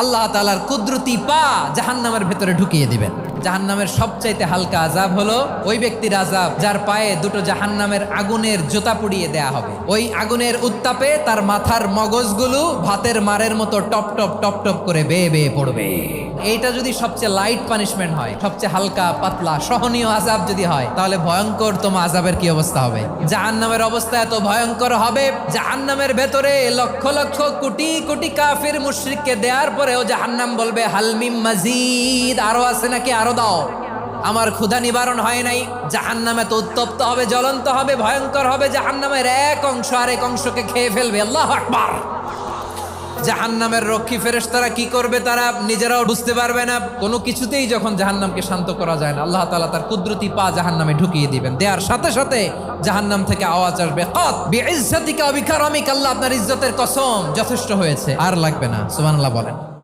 আল্লাহ তালার কুদরতি পা জাহান্নামের ভেতরে ঢুকিয়ে দিবেন। জাহান্নামের সবচাইতে হালকা আজাব হলো ওই ব্যক্তির আজাব যার পায়ে দুটো জাহান্নামের আগুনের জোতা পুড়িয়ে দেয়া হবে। ওই আগুনের উত্তাপে তার মাথার মগজগুলো ভাতের মারের মতো টপ টপ টপ টপ করে বেয়ে বেয়ে পড়বে। এইটা যদি সবচেয়ে লাইট পানিশমেন্ট হয়, সবচেয়ে হালকা, পাতলা, সহনীয় আজাব যদি হয়, তাহলে ভয়ঙ্কর তোমার আজাবের কি অবস্থা হবে? জাহান্নামের অবস্থা এত ভয়ঙ্কর হবে, জাহান্নামের ভেতরে লক্ষ লক্ষ কোটি কোটি কাফির মুশরিককে দেওয়ার পরেও জাহান্নাম বলবে হালমিম মাজিদ। আরও আছে নাকি? আরও দাও। আমার ক্ষুধা নিবারণ হয় নাই। জাহান্নামে তো উত্তপ্ত হবে, জ্বলন্ত হবে, ভয়ঙ্কর হবে। জাহান্নামের এক অংশ আর এক অংশকে খেয়ে ফেলবে। আল্লাহ আকবার। জাহান্নামের রক্ষী ফেরেশতারা কি করবে তারা নিজেরাও বুঝতে পারবে না। কোনো কিছুতেই যখন জাহান্নামকে শান্ত করা যায় না, আল্লাহ তালা তার কুদরতি পা জাহান্নামে ঢুকিয়ে দিবেন। দেওয়ার সাথে সাথে জাহান্নাম থেকে আওয়াজ আসবে, কত ওয়া আল্লাহ আপনার ইজ্জতের কসম যথেষ্ট হয়েছে। আর লাগবে না, সুবহানাল্লাহ বলেন।